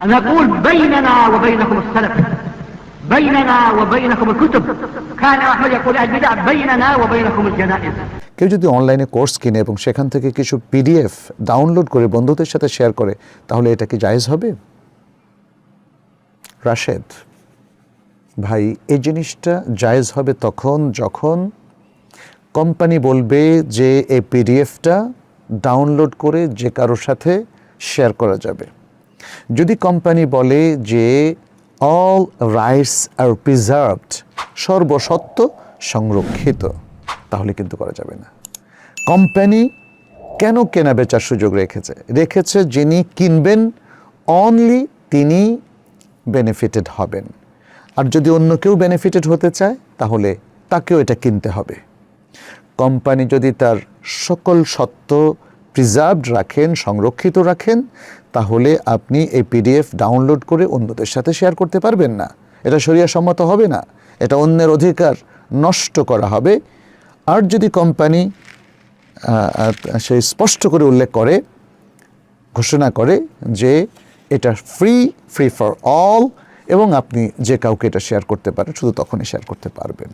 نقول بيننا وبينكم السلف بيننا وبينكم الكتب كان أحمد يقول البدع بيننا وبينكم الجنائز কেউ যদি অনলাইনে কোর্স কিনে এবং সেখান থেকে কিছু পিডিএফ ডাউনলোড করে বন্ধুদের সাথে শেয়ার করে তাহলে এটা কি জায়েজ হবে রাশেদ ভাই এই জিনিসটা জায়েজ হবে তখন যখন কোম্পানি বলবে যে এই পিডিএফটা ডাউনলোড করে যে কারোর সাথে শেয়ার করা যাবে যদি কোম্পানি বলে যে অল রাইটস আর প্রিজার্ভড সর্বসত্ব সংরক্ষিত, তাহলে কিন্তু করা যাবে না। কোম্পানি কেন কেনা বেচার সুযোগ রেখেছে? রেখেছে যিনি কিনবেন অনলি তিনি বেনিফিটেড হবেন। আর যদি অন্য কেউ বেনিফিটেড হতে চায়, তাহলে তাকেও এটা কিনতে হবে। কোম্পানি যদি তার সকল সত্য প্রিজার্ভড রাখেন, সংরক্ষিত রাখেন, তাহলে আপনি এই পিডিএফ ডাউনলোড করে অন্যদের সাথে শেয়ার করতে পারবেন না। এটা সম্মত হবে না। এটা অন্যের অধিকার নষ্ট করা হবে। আর যদি কোম্পানি সে স্পষ্ট করে উল্লেখ করে, ঘোষণা করে যে এটা ফ্রি ফ্রি ফর অল এবং আপনি যে কাউকে এটা শেয়ার করতে পারেন, শুধু তখনই শেয়ার করতে পারবেন।